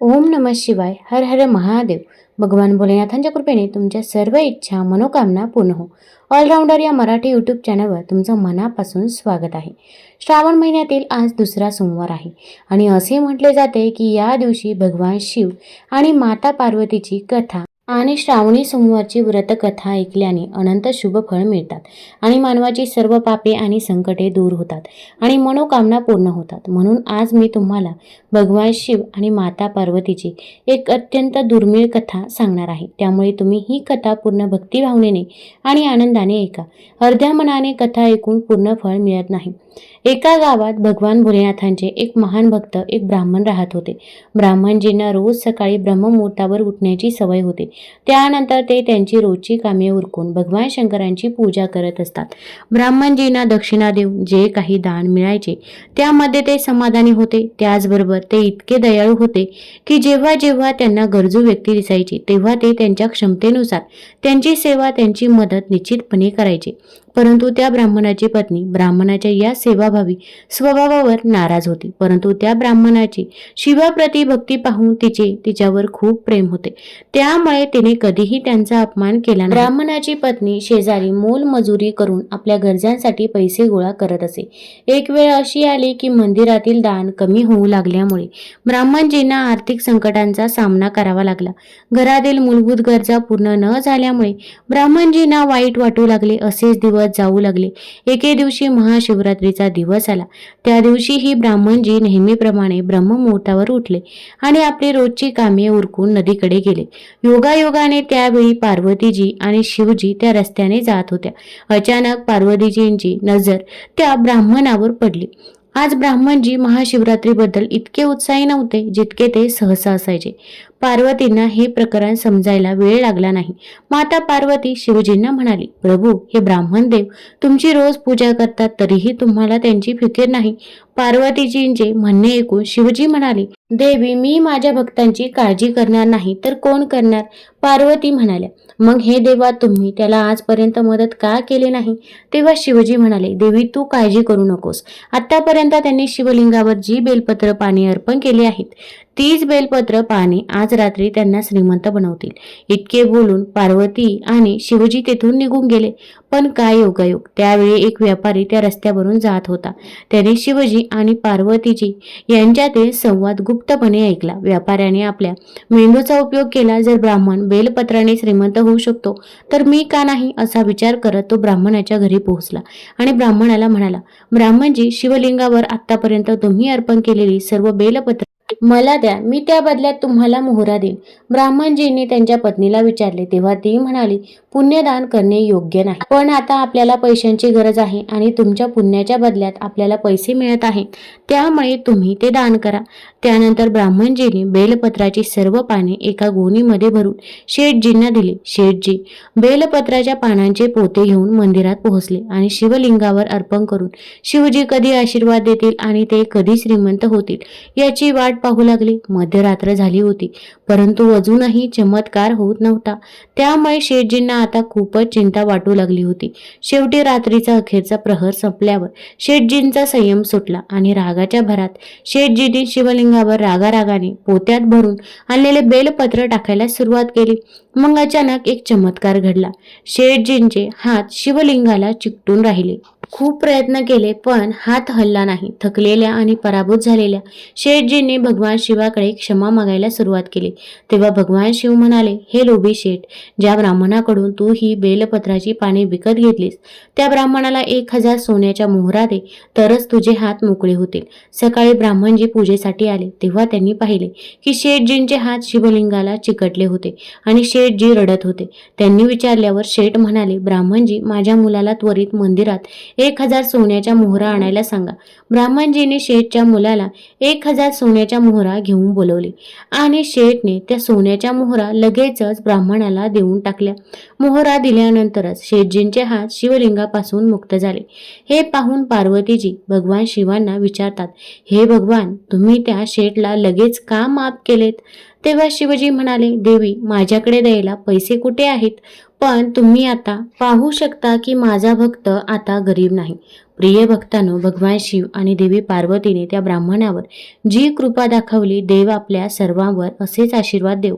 ओम नम शिवाय हर हर महादेव. भगवान भोलेनाथांच्या कृपेने तुमच्या सर्व इच्छा मनोकामना पूर्ण हो. ऑलराऊंडर या मराठी यूट्यूब चॅनलवर तुमचं मनापासून स्वागत आहे. श्रावण महिन्यातील आज दुसरा सोमवार आहे. आणि असे म्हटले जाते की या दिवशी भगवान शिव आणि माता पार्वतीची कथा आणि श्रावणी सोमवारची व्रतकथा ऐकल्याने अनंत शुभ फळ मिळतात आणि मानवाची सर्व पापे आणि संकटे दूर होतात आणि मनोकामना पूर्ण होतात. म्हणून आज मी तुम्हाला भगवान शिव आणि माता पार्वतीची एक अत्यंत दुर्मिळ कथा सांगणार आहे. त्यामुळे तुम्ही ही कथा पूर्ण भक्तिभावनेने आणि आनंदाने ऐका. अर्ध्या मनाने कथा ऐकून पूर्ण फळ मिळत नाही. एका गावात भगवान भोलेनाथांचे एक महान भक्त एक ब्राह्मण राहत होते. ब्राह्मणजींना रोज सकाळी ब्रह्ममुहूर्तावर उठण्याची सवय होते. त्यानंतर ते त्यांची रोजची कामे उरकून भगवान शंकरांची पूजा करत असतात. ब्राह्मणजींना दक्षिणा देऊन जे काही दान मिळायचे त्यामध्ये ते समाधानी होते. त्याचबरोबर ते इतके दयाळू होते की जेव्हा जेव्हा त्यांना गरजू व्यक्ती दिसायची तेव्हा ते त्यांच्या क्षमतेनुसार त्यांची सेवा त्यांची मदत निश्चितपणे करायचे. परंतु त्या ब्राह्मणाची पत्नी ब्राह्मणाच्या या सेवाभावी स्वभावावर नाराज होती. परंतु त्या ब्राह्मणाची शिवाप्रती भक्ती पाहून तिचे तिच्यावर खूप प्रेम होते. त्यामुळे तिने कधीही त्यांचा अपमान केला नाही. ब्राह्मणाची पत्नी शेजारी मोल मजुरी करून आपल्या गरजांसाठी पैसे गोळा करत असे. एक वेळ अशी आली की मंदिरातील दान कमी होऊ लागल्यामुळे ब्राह्मणजींना आर्थिक संकटांचा सामना करावा लागला. घरातील मूलभूत गरजा पूर्ण न झाल्यामुळे ब्राह्मणजींना वाईट वाटू लागले. असेच दिवस जाऊ लागले. एके दिवशी महाशिवरात्रीचा दिवस आला. त्या दिवशीही ब्राह्मणजी नेहमीप्रमाणे ब्रह्ममुहूर्तावर उठले आणि आपली रोजची कामे उरकून नदीकडे गेले. योगायोगाने त्यावेळी पार्वतीजी आणि शिवजी त्या रस्त्याने जात होत्या. अचानक पार्वतीजींची नजर त्या ब्राह्मणावर पडली. आज ब्राह्मणजी महाशिवरात्रीबद्दल इतके उत्साही नव्हते जितके ते सहसा असायचे. पार्वतींना हे प्रकरण समजायला वेळ लागला नाही. माता पार्वती शिवजींना म्हणाली प्रभू हे ब्राह्मण देव तुमची रोज पूजा करतात तरीही तुम्हाला त्यांची फिकीर नाही. पार्वतीजींचे म्हणणे ऐकून शिवजी म्हणाले देवी मी माझ्या भक्तांची काळजी करणार नाही तर कोण करणार? पार्वती म्हणाल्या मग हे देवा तुम्ही त्याला आजपर्यंत मदत का केली नाही? तेव्हा शिवजी म्हणाले देवी तू काळजी करू नकोस. आतापर्यंत त्यांनी शिवलिंगावर जी बेलपत्र पाणी अर्पण केली आहेत तीच बेलपत्र पाहणे आज रात्री त्यांना श्रीमंत बनवतील. इतके बोलून पार्वती आणि शिवजी तेथून निघून गेले. पण काय योगायोग? त्यावेळी एक व्यापारी त्या रस्त्यावरून जात होता. त्याने शिवजी आणि पार्वतीजी यांच्यातील संवाद गुप्तपणे ऐकला. व्यापाऱ्याने आपल्या मेंदूचा उपयोग केला. जर ब्राह्मण बेलपत्राने श्रीमंत होऊ शकतो तर मी का नाही असा विचार करत तो ब्राह्मणाच्या घरी पोहोचला आणि ब्राह्मणाला म्हणाला ब्राह्मणजी शिवलिंगावर आतापर्यंत तुम्ही अर्पण केलेली सर्व बेलपत्र मला द्या मी त्या बदल्यात तुम्हाला मोहरा देईन. ब्राह्मणजींनी त्यांच्या पत्नीला विचारले तेव्हा ती म्हणाली पुण्यदान करणे योग्य नाही. पण आता आपल्याला पैशांची गरज आहे आणि तुमच्या पुण्याच्या बदल्यात आपल्याला पैसे मिळत आहे. त्यामुळे तुम्ही ते दान करा. त्यानंतर ब्राह्मणजींनी बेलपत्राची सर्व पाने एका गोणीमध्ये भरून शेठजींना दिली. शेठजी बेलपत्राच्या पानांचे पोते घेऊन मंदिरात पोहोचले आणि शिवलिंगावर अर्पण करून शिवजी कधी आशीर्वाद देतील आणि ते कधी श्रीमंत होतील याची वाट पाहू लागली. मध्यरात्र झाली होती. परंतु अजूनही चमत्कार होत नव्हता. त्यामुळे शेठजींना आता खूपच चिंता वाटू लागली होती. शेवटी रात्रीचा अखेरचा प्रहर संपल्यावर शेठजींचा संयम सुटला आणि रागाच्या भरात शेठजींनी शिवलिंगावर रागारागाने पोत्यात भरून आणलेले बेलपत्र टाकायला सुरुवात केली. मग अचानक एक चमत्कार घडला. शेठजींचे हात शिवलिंगाला चिकटून राहिले. खूप प्रयत्न केले पण हात हलला नाही. थकलेल्या आणि पराभूत झालेल्या शेठजींनी भगवान शिवाकडे क्षमा मागायला सुरुवात केली. तेव्हा भगवान शिव म्हणाले हे लोभी शेठ ज्या ब्राह्मणाकडून तू ही बेलपत्राची पाने विकत घेतलीस त्या ब्राह्मणाला एक हजार सोन्याच्या मोहरा दे तरच तुझे हात मोकळे होतील. सकाळी ब्राह्मणजी पूजेसाठी आले. तेव्हा त्यांनी पाहिले की शेठजींचे हात शिवलिंगाला चिकटले होते आणि शेठजी रडत होते. त्यांनी विचारल्यावर शेठ म्हणाले ब्राह्मणजी माझ्या मुलाला त्वरित मंदिरात एक हजार सोन्याच्या मोहरा आणायला सांगा. ब्राह्मणजीने शेठच्या मुलाला एक हजार सोन्याच्या मोहरा घेऊन बोलवले. आणि शेठने त्या सोन्याच्या मोहरा लगेचच ब्राह्मणाला देऊन टाकल्या. मोहरा दिल्यानंतरच शेठजींचे हात शिवलिंगापासून मुक्त झाले. हे पाहून पार्वतीजी भगवान शिवांना विचारतात हे भगवान तुम्ही त्या शेठला लगेच का माफ केलेत? तेव्हा शिवजी म्हणाले देवी माझ्याकडे द्यायला पैसे कुठे आहेत? पण तुम्ही आता पाहू शकता की माझा भक्त आता गरीब नाही. प्रिय भक्तांनो भगवान शिव आणि देवी पार्वतीने त्या ब्राह्मणावर जी कृपा दाखवली देव आपल्या सर्वांवर असेच आशीर्वाद देव.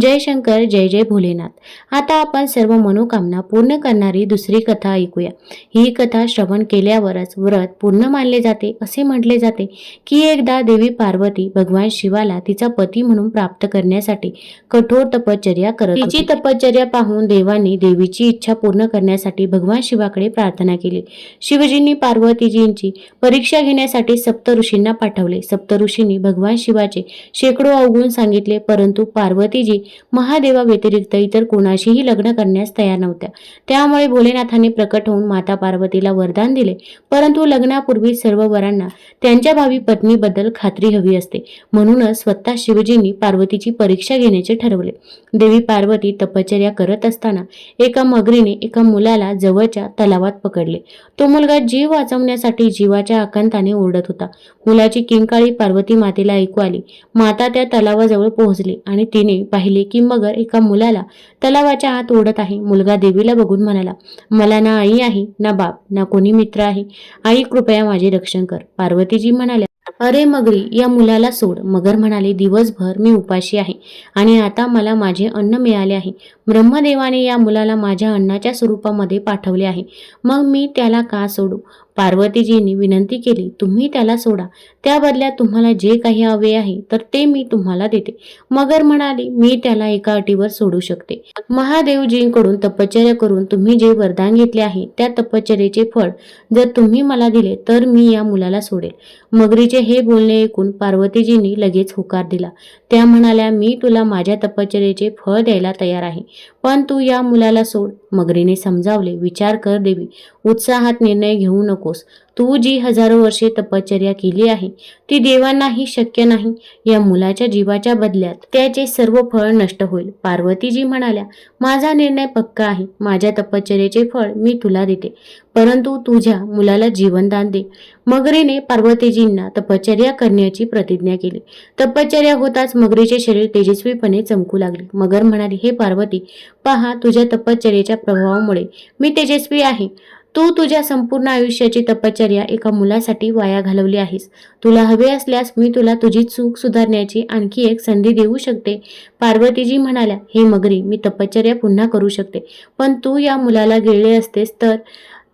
जय शंकर जय जय भोलेनाथ. आता आपण सर्व मनोकामना पूर्ण करणारी दुसरी कथा ऐकूया. ही कथा श्रवण केल्यावरच व्रत पूर्ण मानले जाते असे म्हटले जाते की एकदा देवी पार्वती भगवान शिवाला तिचा पती म्हणून प्राप्त करण्यासाठी कठोर तपश्चर्या करत तिची तपश्चर्या पाहून देवांनी देवीची इच्छा पूर्ण करण्यासाठी भगवान शिवाकडे प्रार्थना केली. शिवजींनी पार्वतीजींची परीक्षा घेण्यासाठी सप्त ऋषींना पाठवले. सप्तऋषींनी भगवान शिवाचे शेकडो अवगुण सांगितले परंतु पार्वतीजी महादेवा व्यतिरिक्त इतर कोणाशीही लग्न करण्यास तयार नव्हत्या. त्यामुळे भोलेनाथाने प्रकट होऊन माता पार्वतीला वरदान दिले. परंतु लग्नापूर्वी सर्व वरांना त्यांच्या भावी पत्नीबद्दल खात्री हवी असते. म्हणूनच स्वतः शिवजींनी पार्वतीची परीक्षा घेण्याचे ठरवले. देवी पार्वती तपश्चर्या करत असताना एका मगरीने एका मुलाला जवळच्या तलावात पकडले. तो मुलगा जीव वाचवण्यासाठी जीवाच्या आकांताने ओरडत होता. मुलाची किंकाळी पार्वती मातेला ऐकू आली. माता त्या तलावाजवळ पोहोचली आणि तिने पाहिले की मगर एका मुलाला तलावाच्या आत ओढत आहे. मुलगा देवीला बघून म्हणाला मला ना आई आहे ना बाप ना कोणी मित्र आहे. आई कृपया माझे रक्षण कर. पार्वतीजी म्हणाल्या अरे मगरी या मुलाला सोड. मगर म्हणाले दिवसभर मी उपाशी आहे आणि आता मला माझे अन्न मिळाले आहे. ब्रह्मदेवाने या मुलाला माझ्या अन्नाच्या स्वरूपामध्ये पाठवले आहे. मग मी त्याला का सोडू? पार्वतीजींनी विनंती केली तुम्ही त्याला सोडा. त्या बदल्यात तुम्हाला जे काही हवे आहे तर ते मी तुम्हाला देते. मगर म्हणाली मी त्याला एका अटीवर सोडू शकते. महादेवजींकडून तपश्चर्या करून तुम्ही जे वरदान घेतले आहे त्या तपश्चर्याचे फळ जर तुम्ही मला दिले तर मी या मुलाला सोडेल. मगरीचे हे बोलणे ऐकून पार्वतीजींनी लगेच होकार दिला. त्या म्हणाल्या मी तुला माझ्या तपश्चर्याचे फळ द्यायला तयार आहे. पण तू या मुलाला सोड. मगरीने समजावले विचार कर देवी. उत्साहात निर्णय घेऊ नकोस. तू जी हजारो वर्षे तपश्चर्या केली आहे ती देवांनाही शक्य नाही. या मुलाच्या जीवाच्या बदल्यात त्याचे सर्व फळ नष्ट होईल. पार्वतीजी म्हणाल्या माझा निर्णय पक्का आहे. माझ्या तपश्चर्याचे फळ मी तुला देते. परंतु तुझ्या मुलाला जीवनदान दे. मगरीने पार्वतीजींना तपश्चर्या करण्याची प्रतिज्ञा केली. तपश्चर्या होताच मगरीचे शरीर तेजस्वीपणे चमकू लागले. मगर म्हणाली हे पार्वती पहा तुझ्या तपश्चर्याच्या प्रभावामुळे मी तेजस्वी आहे. तू तुझ्या संपूर्ण आयुष्याची तपश्चर्या एका मुलासाठी वाया घालवली आहेस. तुला हवे असल्यास मी तुला तुझी चूक सुधारण्याची आणखी एक संधी देऊ शकते. पार्वतीजी म्हणाल्या हे मगरी मी तपश्चर्या पुन्हा करू शकते. पण तू या मुलाला गेले असतेस तर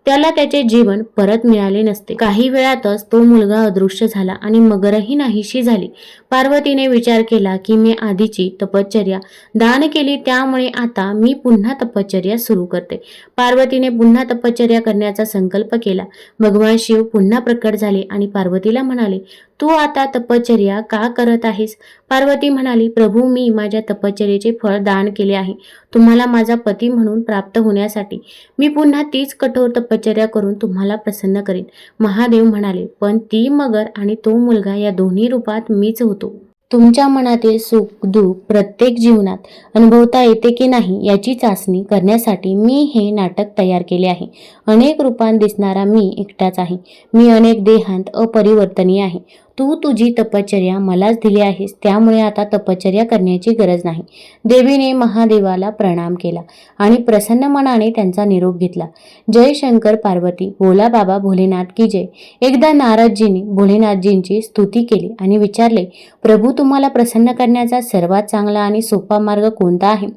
त्याला त्याचे जीवन परत मिळाले नसते. काही वेळातच तो मुलगा अदृश्य झाला आणि मगरही नाहीशी झाली. पार्वतीने विचार केला की मी आधीची तपश्चर्या दान केली त्यामुळे आता मी पुन्हा तपश्चर्या सुरू करते. पार्वतीने पुन्हा तपश्चर्या करण्याचा संकल्प केला. भगवान शिव पुन्हा प्रकट झाले आणि पार्वतीला म्हणाले तू आता तपश्चर्या का करत आहेस? पार्वती म्हणाली प्रभू मी माझ्या तपश्चर्याचे फळ दान केले आहे. तुम्हाला माझा पती म्हणून प्राप्त होण्यासाठी. मी पुन्हा तीच कठोर तपश्चर्या करून तुम्हाला प्रसन्न करेन. महादेव म्हणाले पण ती मगर आणि तो मुलगा या दोन्ही रूपात मीच होतो. तुमच्या मनातील सुख दुःख प्रत्येक जीवनात अनुभवता येते की नाही याची चाचणी करण्यासाठी मी हे नाटक तयार केले आहे. अनेक रूपांत दिसणारा मी एकटाच आहे. मी अनेक देहांत अपरिवर्तनीय आहे. तू तुझी तपश्चर्या मलाच दिली आहेस त्यामुळे आता तपश्चर्या करण्याची गरज नाही. देवीने महादेवाला प्रणाम केला आणि प्रसन्न मनाने त्यांचा निरोप घेतला. जय शंकर पार्वती भोला बाबा भोलेनाथ की जय. एकदा नारदजींनी भोलेनाथजींची स्तुती केली आणि विचारले प्रभू तुम्हाला प्रसन्न करण्याचा सर्वात चांगला आणि सोपा मार्ग कोणता आहे?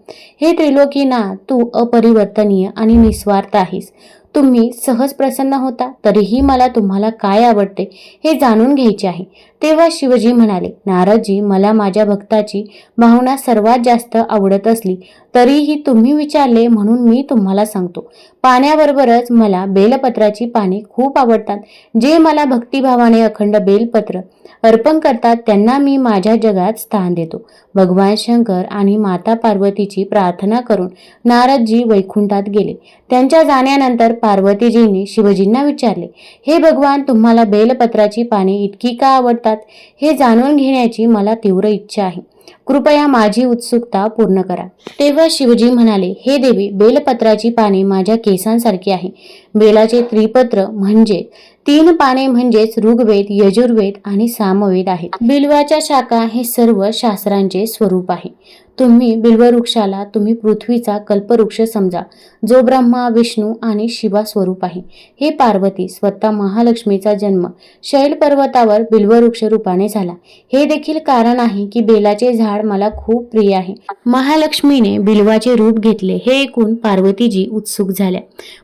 हे त्रिलोकीनाथ तू अपरिवर्तनीय आणि निस्वार्थ आहेस. तुम्ही सहज प्रसन्न होता तरीही मला तुम्हाला काय आवडते हे जाणून घ्यायचे आहे. तेव्हा शिवजी म्हणाले नारदजी मला माझ्या भक्ताची भावना सर्वात जास्त आवडत असली तरीही तुम्ही विचारले म्हणून मी तुम्हाला सांगतो. पाण्याबरोबरच मला बेलपत्राची पाने खूप आवडतात. जे मला भक्तिभावाने अखंड बेलपत्र अर्पण करतात त्यांना मी माझ्या जगात स्थान देतो. भगवान शंकर आणि माता पार्वतीची प्रार्थना करून नारदजी वैकुंठात गेले. त्यांच्या जाण्यानंतर पार्वतीजींनी शिवजींना विचारले हे भगवान तुम्हाला बेलपत्राची पाने इतकी का आवडतात? हे जाणून घेण्याची मला तीव्र इच्छा आहे. कृपया माझी उत्सुकता पूर्ण करा. तेव्हा शिवजी म्हणाले हे देवी बेलपत्राची पाने माझ्या केसांसारखी आहे. बेलाचे त्रिपत्र म्हणजे तीन पाने म्हणजेच ऋग्वेद यजुर्वेद आणि सामवेद आहेत. बिल्वाच्या शाखा हे सर्व शास्त्रांचे स्वरूप आहे. तुम्ही बिल्ववृक्षाला तुम्ही पृथ्वीचा कल्पवृक्ष समजा जो ब्रह्मा विष्णू आणि शिवा स्वरूप आहे. हे पार्वती स्वतः महालक्ष्मीचा जन्म शैल पर्वतावर बिल्ववृक्ष रूपाने झाला. हे देखील कारण आहे की बेलाचे झाड मला खूप प्रिय आहे. महालक्ष्मीने बिल्वाचे रूप घेतले हे ऐकून पार्वतीजी उत्सुक झाल्या.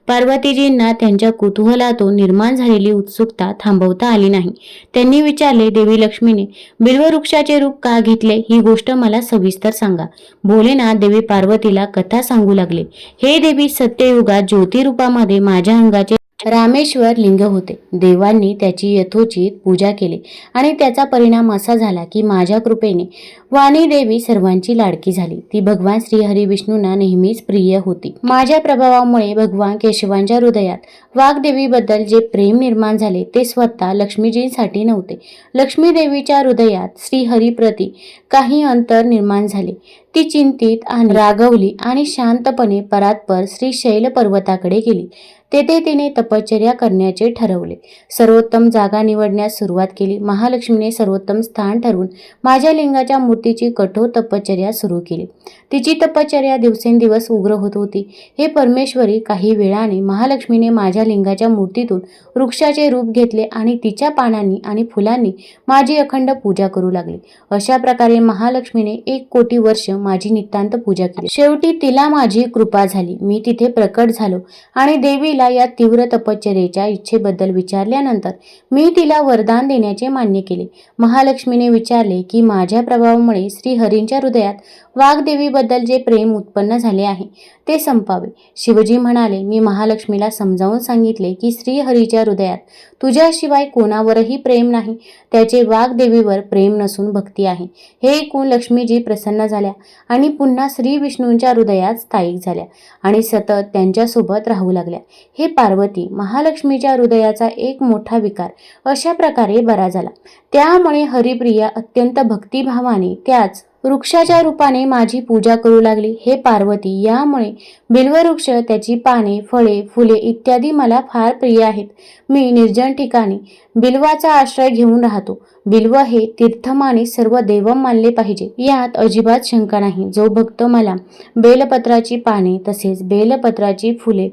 पार्वतीजींना त्यांच्या कुतूहलातून निर्माण झालेली उत्सुकता थांबवता आली नाही. त्यांनी विचारले देवी लक्ष्मीने बिल्ववृक्षाचे रूप का घेतले? ही गोष्ट मला सविस्तर सांगा. भोलेनाथ देवी पार्वतीला कथा सांगू लागले. हे देवी सत्ययुगात ज्योतिरूपामध्ये माझ्या अंगाचे रामेश्वर लिंग होते. देवांनी त्याची यथोचित पूजा केली आणि त्याचा परिणाम असा झाला की माझ्या कृपेने वाणी देवी सर्वांची लाडकी झाली. ती भगवान श्री हरी विष्णूंना नेहमीच प्रिय होती. माझ्या प्रभावामुळे भगवान केशवांच्या हृदयात वाघदेवीबद्दल जे प्रेम निर्माण झाले ते स्वतः लक्ष्मीजींसाठी नव्हते. लक्ष्मी देवीच्या हृदयात श्रीहरीप्रती काही अंतर निर्माण झाले. ती चिंतित आणि रागवली आणि शांतपणे परात्पर श्री शैल पर्वताकडे गेली. तेथे तिने तपश्चर्या करण्याचे ठरवले. सर्वोत्तम जागा निवडण्यास सुरुवात केली. महालक्ष्मीने सर्वोत्तम स्थान ठरवून माझ्या लिंगाच्या मूर्तीची कठोर तपश्चर्या सुरू केली. तिची तपश्चर्या दिवसेंदिवस उग्र होत होती. हे परमेश्वरी काही वेळाने महालक्ष्मीने माझ्या लिंगाच्या मूर्तीतून वृक्षाचे रूप घेतले आणि तिच्या पानांनी आणि फुलांनी माझी अखंड पूजा करू लागली. अशा प्रकारे महालक्ष्मीने एक कोटी वर्ष माझी नितांत पूजा केली. शेवटी तिला माझी कृपा झाली. मी तिथे प्रकट झालो आणि देवीला या तीव्र तपश्चर्येच्या इच्छेबद्दल विचारल्यानंतर मी तिला वरदान देण्याचे मान्य केले. महालक्ष्मीने विचारले की माझ्या प्रभावामुळे श्रीहरींच्या हृदयात वाघदेवीबद्दल जे प्रेम उत्पन्न झाले आहे ते संपावे. शिवजी म्हणाले मी महालक्ष्मीला समजावून सांगितले की श्रीहरीच्या हृदयात तुझ्याशिवाय कोणावरही प्रेम नाही. त्याचे वाघदेवीवर प्रेम नसून भक्ती आहे. हे ऐकून लक्ष्मीजी प्रसन्न झाल्या आणि पुन्हा श्री विष्णूंच्या हृदयात स्थायिक झाल्या आणि सतत त्यांच्यासोबत राहू लागल्या. हे पार्वती महालक्ष्मीच्या हृदयाचा एक मोठा विकार अशा प्रकारे बरा झाला. त्यामुळे हरिप्रिया अत्यंत भक्तिभावाने त्याच वृक्षाच्या रूपाने माझी पूजा करू लागली. हे पार्वती यामुळे बिल्ववृक्ष त्याची पाने फळे फुले इत्यादी मला फार प्रिय आहेत. मी निर्जन ठिकाणी बिल्वाचा आश्रय घेऊन राहतो. बिल्व हे तीर्थमाने सर्व देवम मानले पाहिजे. यात अजिबात शंका नाही. जो भक्त मला बेलपत्राची पाने तसेच बेलपत्राची फुले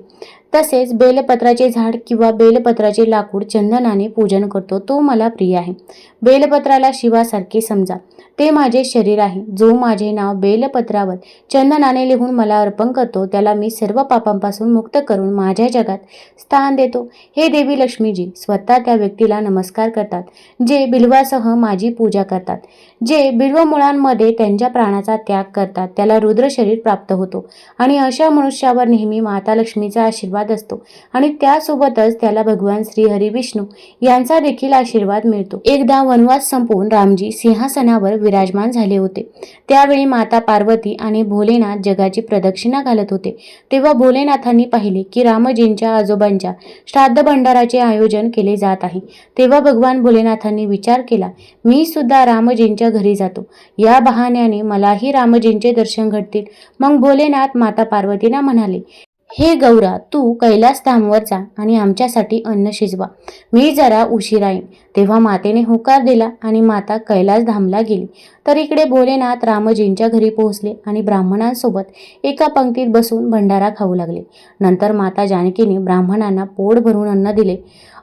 तसेच बेलपत्राचे झाड किंवा बेलपत्राचे लाकूड चंदनाने पूजन करतो तो मला प्रिय आहे. बेलपत्राला शिवासारखे समजा. ते माझे शरीर आहे जो माझे नाव बेलपत्रावर चंदनाने लिहून मला अर्पण करतो त्याला मी सर्व पापांपासून मुक्त करून माझ्या जगात स्थान देतो. हे देवी लक्ष्मीजी स्वतः त्या व्यक्तीला नमस्कार करतात जे बिल्वासह माझी पूजा करतात जे बिल्व मुळांमध्ये त्यांच्या प्राणाचा त्याग करतात त्याला रुद्र शरीर प्राप्त होतो. आणि अशा मनुष्यावर नेहमी माता लक्ष्मीचा आशीर्वाद असतो आणि त्यासोबतच त्याला भगवान श्री हरी विष्णू यांचा देखील आशीर्वाद मिळतो. एकदा वनवास संपवून रामजी सिंहासनावर विराजमान झाले होते. त्यावेळी माता पार्वती आणि भोलेनाथ जगाची प्रदक्षिणा घालत होते. तेव्हा भोलेनाथांनी पाहिले की रामजींच्या आजोबांच्या श्राद्ध भंडाराचे आयोजन केले जात आहे. तेव्हा भगवान भोलेनाथांनी विचार केला मी सुद्धा रामजींच्या घरी जातो. या बहाण्याने मलाही रामजींचे दर्शन घडतील. मग भोलेनाथ माता पार्वतींना म्हणाले हे गौरा तू कैलास धामवर जा आणि आमच्यासाठी अन्न शिजवा. मी जरा उशिरा येईन तेव्हा मातेने होकार दिला आणि माता कैलास धामला गेली. तर इकडे भोलेनाथ रामजींच्या घरी पोहोचले आणि ब्राह्मणांसोबत एका पंक्तीत बसून भंडारा खाऊ लागले. नंतर माता जानकीने ब्राह्मणांना पोट भरून अन्न दिले.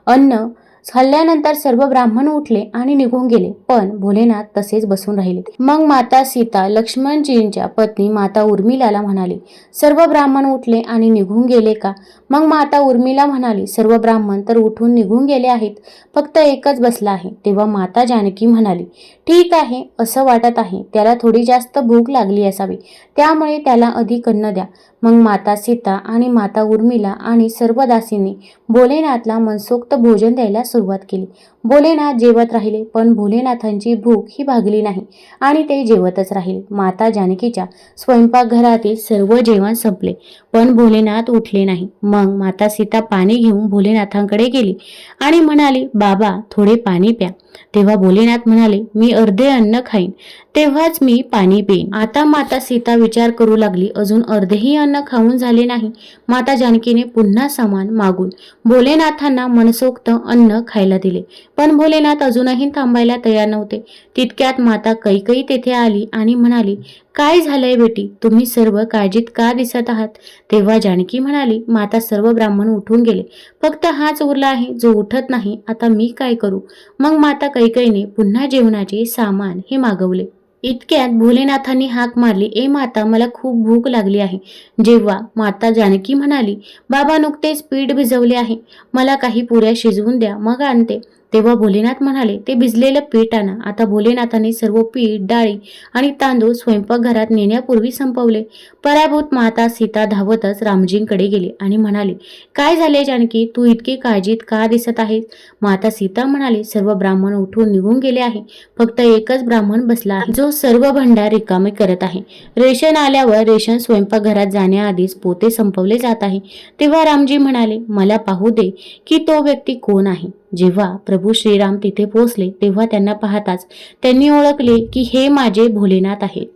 अन्न हल्ल्यानंतर सर्व ब्राह्मण उठले आणि निघून गेले. पण भोलेनाथ तसेच बसून राहिले मग माता सीता लक्ष्मणजींच्या पत्नी माता उर्मिलाला म्हणाली सर्व ब्राह्मण उठले आणि निघून गेले का? मग माता उर्मिला म्हणाली सर्व ब्राह्मण तर उठून निघून गेले आहेत. फक्त एकच बसला आहे. तेव्हा माता जानकी म्हणाली ठीक आहे असं वाटत आहे. त्याला थोडी जास्त भूक लागली असावी. त्यामुळे त्याला अधिक अन्न द्या. मग माता सीता आणि माता उर्मिला आणि सर्व दासींनी भोलेनाथला मनसोक्त भोजन द्यायला सुरुवात केली. भोलेनाथ जेवत राहिले पण भोलेनाथांची भूक ही भागली नाही आणि ते जेवतच राहिले. माता जानकीच्या स्वयंपाकघरातील सर्व जेवण संपले पण भोलेनाथ उठले नाही. मग माता सीता पाणी घेऊन भोलेनाथांकडे गेली आणि म्हणाली बाबा थोडे पाणी प्या. तेव्हा भोलेनाथ म्हणाले मी अर्धे अन्न खाईन तेव्हाच मी पाणी पिईन. आता माता सीता विचार करू लागली अजून अर्धेही अन्न खाऊन झाले नाही. माता जानकीने पुन्हा समान मागून भोलेनाथांना मनसोक्त अन्न खायला दिले. पण भोलेनाथ अजूनही थांबायला तयार नव्हते. तितक्यात माता कैकई तेथे आली आणि म्हणाली काय झालंय बेटी? तुम्ही सर्व काळजीत का दिसत आहात? तेव्हा जानकी म्हणाली माता सर्व ब्राह्मण उठून गेले. फक्त हाच उरला आहे जो उठत नाही. आता मी काय करू? मग माता कैकईने पुन्हा जेवणाचे सामान हे मागवले. इतक्यात भोलेनाथांनी हाक मारली ए माता मला खूप भूक लागली आहे. जेव्हा माता जानकी म्हणाली बाबा नुकतेच पीठ भिजवले आहे. मला काही पुऱ्या शिजवून द्या मग आणते. तेव्हा भोलेनाथ म्हणाले ते भिजलेलं पीठ आणा. आता भोलेनाथाने सर्व पीठ डाळी आणि तांदूळ स्वयंपाकघरात नेण्यापूर्वी संपवले. पराभूत माता सीता धावतच रामजींकडे गेली आणि म्हणाली काय झाले जानकी? तू इतकी काळजीत का दिसत आहेस माता सीता म्हणाली सर्व ब्राह्मण उठून निघून गेले आहे. फक्त एकच ब्राह्मण बसला आहे. जो सर्व भंडार रिकामे करत आहे. रेशन आल्यावर रेशन स्वयंपाकघरात जाण्याआधीच पोते संपवले जात आहे. तेव्हा रामजी म्हणाले मला पाहू दे की तो व्यक्ती कोण आहे? जेव्हा प्रभू श्रीराम तिथे पोहोचले तेव्हा त्यांना पाहताच त्यांनी ओळखले की हे माझे भोलेनाथ आहेत.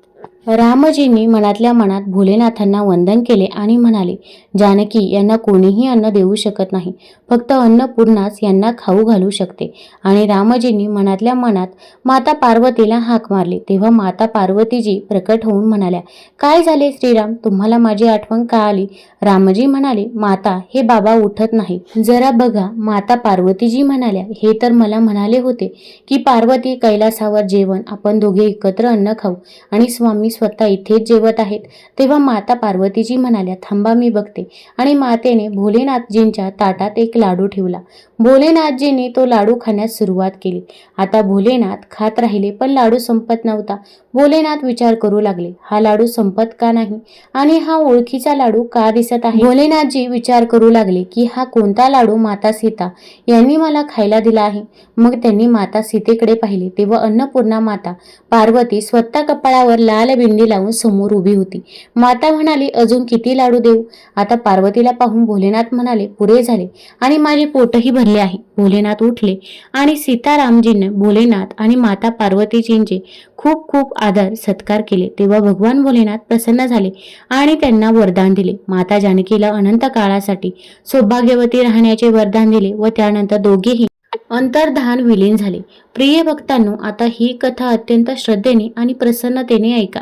रामजींनी मनातल्या मनात भोलेनाथांना वंदन केले आणि म्हणाले जानकी यांना कोणीही अन्न देऊ शकत नाही. फक्त अन्नपूर्णाच यांना खाऊ घालू शकते. आणि रामजींनी मनातल्या मनात माता पार्वतीला हाक मारली. तेव्हा माता पार्वतीजी प्रकट होऊन म्हणाल्या काय झाले श्रीराम? तुम्हाला माझी आठवण का आली? रामजी म्हणाले माता हे बाबा उठत नाही. जरा बघा. माता पार्वतीजी म्हणाल्या हे तर मला म्हणाले होते की पार्वती कैलासावर जेवण आपण दोघे एकत्र अन्न खाऊ. आणि स्वामी स्वतः इथेच जेवत आहेत. तेव्हा माता पार्वतीजी म्हणाल्या थांबा मी बघते. आणि मातेने भोलेनाथजींच्या ताटात एक लाडू ठेवला. भोलेनाथजींनी तो लाडू खाण्यास सुरुवात केली. आता भोलेनाथ खात राहिले पण लाडू संपत नव्हता. भोलेनाथ विचार करू लागले हा लाडू संपत का नाही? आणि हा ओळखीचा लाडू का दिसत आहे? भोलेनाथजी विचार करू लागले की हा कोणता लाडू माता सीता यांनी मला खायला दिला आहे? मग त्यांनी माता सीतेकडे पाहिले. तेव्हा अन्नपूर्णा माता पार्वती स्वतः कपाळावर लाल बिंडी लावून समोर उभी होती. माता म्हणाली अजून किती लाडू देऊ? आता पार्वतीला पाहून भोलेनाथ म्हणाले पुरे झाले आणि माझे पोटही भरले आहे. भोलेनाथ उठले आणि सीतारामजींनी भोलेनाथ आणि माता पार्वतीजींचे खूप खूप आदर सत्कार केले. तेव्हा भगवान भोलेनाथ प्रसन्न झाले आणि त्यांना वरदान दिले. माता जानकीला अनंत काळासाठी सौभाग्यवती राहण्याचे वरदान दिले व त्यानंतर दोघेही अंतर्धान विलीन झाले. प्रिय भक्तांनो आता ही कथा अत्यंत श्रद्धेने आणि प्रसन्नतेने ऐका.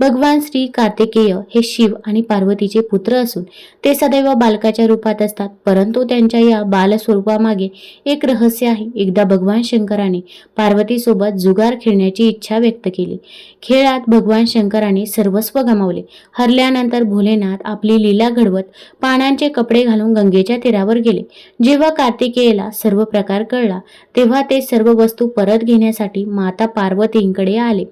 भगवान श्री कार्तिकेय हे शिव आणि पार्वतीचे पुत्र असून ते सदैव बालकाच्या रूपात असतात परंतु त्यांच्या या बालस्वरूपामागे एक रहस्य आहे. एकदा भगवान शंकराने पार्वतीसोबत जुगार खेळण्याची इच्छा व्यक्त केली. खेळात भगवान शंकराने सर्वस्व गमावले. हरल्यानंतर भोलेनाथ आपली लीला घडवत पानांचे कपडे घालून गंगेच्या तीरावर गेले. जेव्हा कार्तिकेयला सर्व प्रकार कळला तेव्हा ते सर्व वस्तू परत घेण्यासाठी माता पार्वतींकडे आले.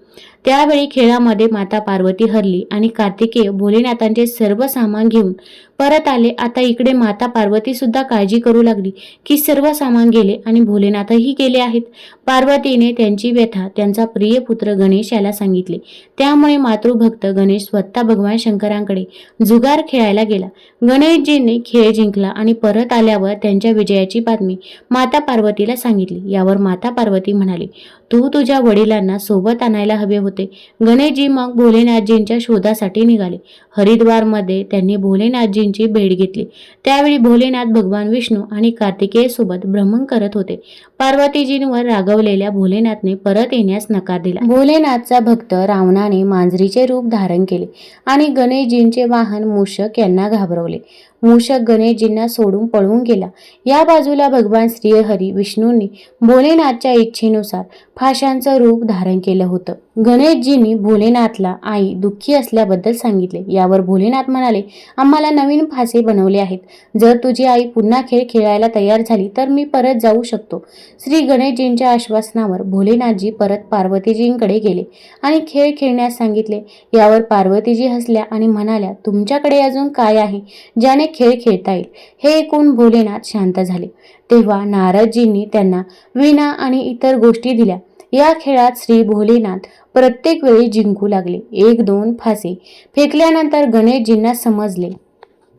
त्यावेळी खेळामध्ये माता पार्वती हरली आणि कार्तिकेय भोलेनाथांचे सर्व सामान घेऊन परत आले. आता इकडे माता पार्वती सुद्धा काळजी करू लागली की सर्व सामान गेले आणि भोलेनाथही गेले आहेत. पार्वतीने त्यांची व्यथा त्यांचा प्रिय पुत्र गणेश याला सांगितले. त्यामुळे मातृभक्त गणेश स्वतः भगवान शंकरांकडे जुगार खेळायला गेला. गणेशजींनी खेळ जिंकला आणि परत आल्यावर त्यांच्या विजयाची बातमी माता पार्वतीला सांगितली. यावर माता पार्वती म्हणाली तू तुझ्या वडिलांना सोबत आणायला हवे होते. गणेशजी मग भोलेनाथजींच्या शोधासाठी निघाले. हरिद्वारमध्ये त्यांनी भोलेनाथजींची भेट घेतली. त्यावेळी भोलेनाथ भगवान विष्णू आणि कार्तिकेय सोबत भ्रमण करत होते. पार्वतीजींवर रागवलेल्या भोलेनाथने परत येण्यास नकार दिला. भोलेनाथचा भक्त रावणाने मांजरीचे रूप धारण केले आणि गणेशजींचे वाहन मूषक यांना घाबरवले. मूषक गणेशजींना सोडून पळून गेला. या बाजूला भगवान श्रीहरी विष्णूंनी भोलेनाथच्या इच्छेनुसार फाशांचं रूप धारण केलं होतं. गणेशजींनी भोलेनाथला आई दुःखी असल्याबद्दल सांगितले. यावर भोलेनाथ म्हणाले आम्हाला नवीन फासे बनवले आहेत. जर तुझी आई पुन्हा खेळ खेळायला तयार झाली तर मी परत जाऊ शकतो. श्री गणेशजींच्या आश्वासनावर भोलेनाथजी परत पार्वतीजींकडे गेले आणि खेळ खेळण्यास सांगितले. यावर पार्वतीजी हसल्या आणि म्हणाल्या तुमच्याकडे अजून काय आहे ज्याने खेळ खेळता येईल? हे ऐकून भोलेनाथ शांत झाले. तेव्हा नारदजींनी त्यांना विणा आणि इतर गोष्टी दिल्या. या खेळात श्री भोलेनाथ प्रत्येक वेळी जिंकू लागले. एक दोन फासे. फेकल्यानंतर गणेशजींना समजले.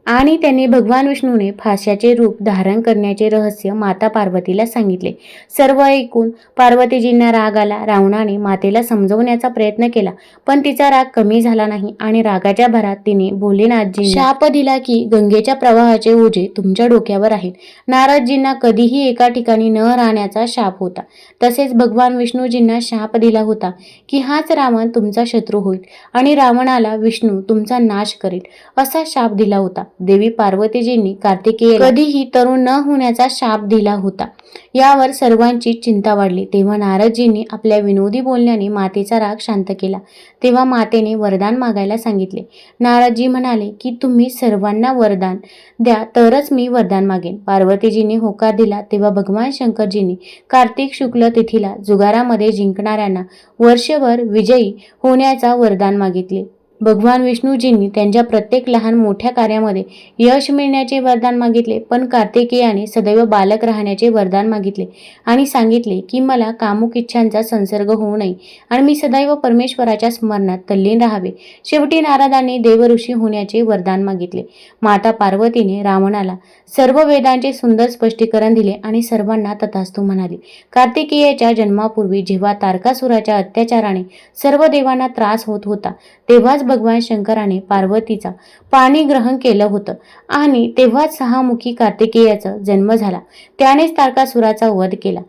आणि त्यांनी भगवान विष्णूने फाश्याचे रूप धारण करण्याचे रहस्य माता पार्वतीला सांगितले. सर्व ऐकून पार्वतीजींना राग आला. रावणाने मातेला समजवण्याचा प्रयत्न केला पण तिचा राग कमी झाला नाही आणि रागाच्या भरात तिने भोलेनाथजी शाप दिला की गंगेच्या प्रवाहाचे ओझे तुमच्या डोक्यावर आहेत. नारदजींना कधीही एका ठिकाणी न राहण्याचा शाप होता. तसेच भगवान विष्णूजींना शाप दिला होता की हाच रावण तुमचा शत्रू होईल आणि रावणाला विष्णू तुमचा नाश करेल असा शाप दिला होता. देवी पार्वतीजींनी कार्तिकेय कधीही तरुण न होण्याचा शाप दिला होता. यावर सर्वांची चिंता वाढली. तेव्हा नारदजींनी आपल्या विनोदी बोलण्याने मातेचा राग शांत केला. तेव्हा मातेने वरदान मागायला सांगितले. नारदजी म्हणाले की तुम्ही सर्वांना वरदान द्या तरच मी वरदान मागेन. पार्वतीजींनी होकार दिला. तेव्हा भगवान शंकरजींनी कार्तिक शुक्ल तिथीला जुगारामध्ये जिंकणाऱ्यांना वर्षभर विजयी होण्याचा वरदान मागितले. भगवान विष्णूजींनी त्यांच्या प्रत्येक लहान मोठ्या कार्यामध्ये यश मिळण्याचे वरदान मागितले पण कार्तिकेयाने सदैव बालक राहण्याचे वरदान मागितले आणि सांगितले की मला कामुक इच्छांचा संसर्ग होऊ नये आणि मी सदैव परमेश्वराच्या स्मरणात तल्लीन राहावे शेवटी नारदांनी देवऋषी होण्याचे वरदान मागितले. माता पार्वतीने रावणाला सर्व वेदांचे सुंदर स्पष्टीकरण दिले आणि सर्वांना तथास्तू म्हणाले कार्तिकेयाच्या जन्मापूर्वी जेव्हा तारकासुराच्या अत्याचाराने सर्व देवांना त्रास होत होता तेव्हाच भगवान शंकराने पार्वतीचा पाणी ग्रहण केलं होतं. आणि तेव्हाच सहामुखी कार्तिकेयाचा जन्म झाला. त्यानेच तारकासुराचा वध केला.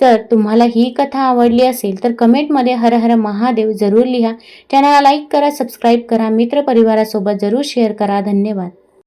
तर तुम्हाला ही कथा आवडली असेल तर कमेंटमध्ये हर हर महादेव जरूर लिहा. चॅनलला लाईक करा सबस्क्राईब करा मित्रपरिवारासोबत जरूर शेअर करा. धन्यवाद.